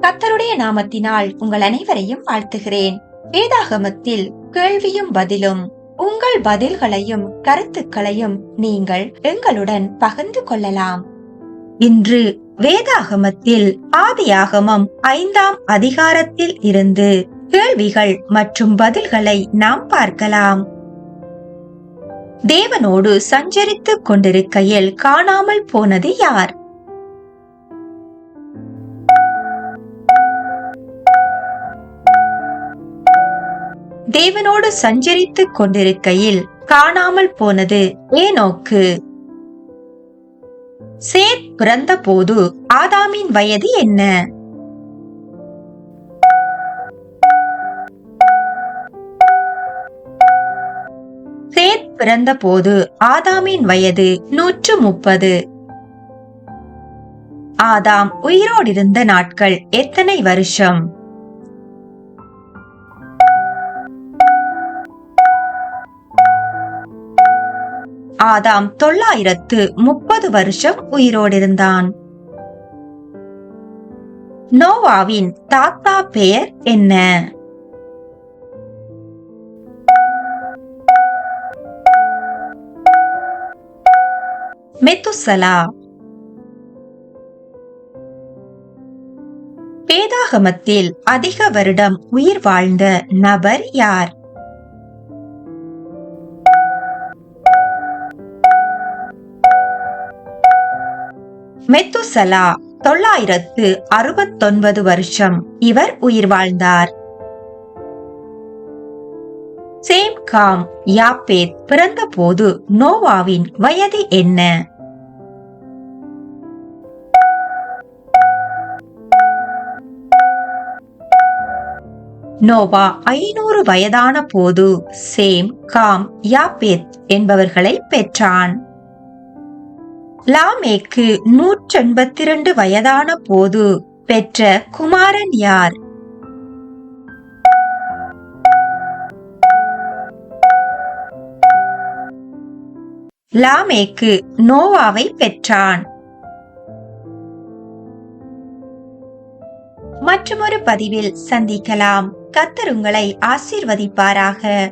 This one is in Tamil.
கத்தருடைய நாமத்தினால் உங்கள் அனைவரையும் வாழ்த்துகிறேன். வேதாகமத்தில் கேள்வியும் பதிலும் உங்கள் பதில்களையும் கருத்துக்களையும் நீங்கள் எங்களுடன் பகிர்ந்து கொள்ளலாம். இன்று வேதாகமத்தில் ஆதியாகமம் ஐந்தாம் அதிகாரத்தில் இருந்து கேள்விகள் மற்றும் பதில்களை நாம் பார்க்கலாம். தேவனோடு சஞ்சரித்துக் கொண்டிருக்கையில் காணாமல் போனது யார்? தேவனோடு சஞ்சரித்துக் கொண்டிருக்கையில் காணாமல் போனது ஏனோக்கு. சேத் பிறந்தபோது ஆதாமின் வயது என்ன? சேத் பிறந்தபோது ஆதாமின் வயது நூற்று முப்பது. ஆதாம் உயிரோடிருந்த நாட்கள் எத்தனை வருஷம்? ஆதாம் தொள்ளாயிரத்து முப்பது வருஷம் உயிரோடிருந்தான். நோவாவின் தாத்தா பெயர் என்ன? மெத்துசலா. வேதாகமத்தில் அதிக வருடம் உயிர் வாழ்ந்த நபர் யார்? மெத்துசலா தொள்ளாயிரத்து அறுபத்தொன்பது வருஷம். இவர் உயிர் வாழ்ந்தார். சேம் காம் யாப்பேத் பிறந்தபோது நோவாவின் வயது என்ன? நோவா ஐநூறு வயதான போது சேம் காம் யாப்பேத் என்பவர்களை பெற்றான். லாமேக்கு நூற்றெண்பத்தி இரண்டு வயதான போது பெற்ற குமாரன் யார்? லாமேக்கு நோவாவை பெற்றான். மற்றொரு பதிவில் சந்திக்கலாம். கத்தர் உங்களை ஆசீர்வதிப்பாராக.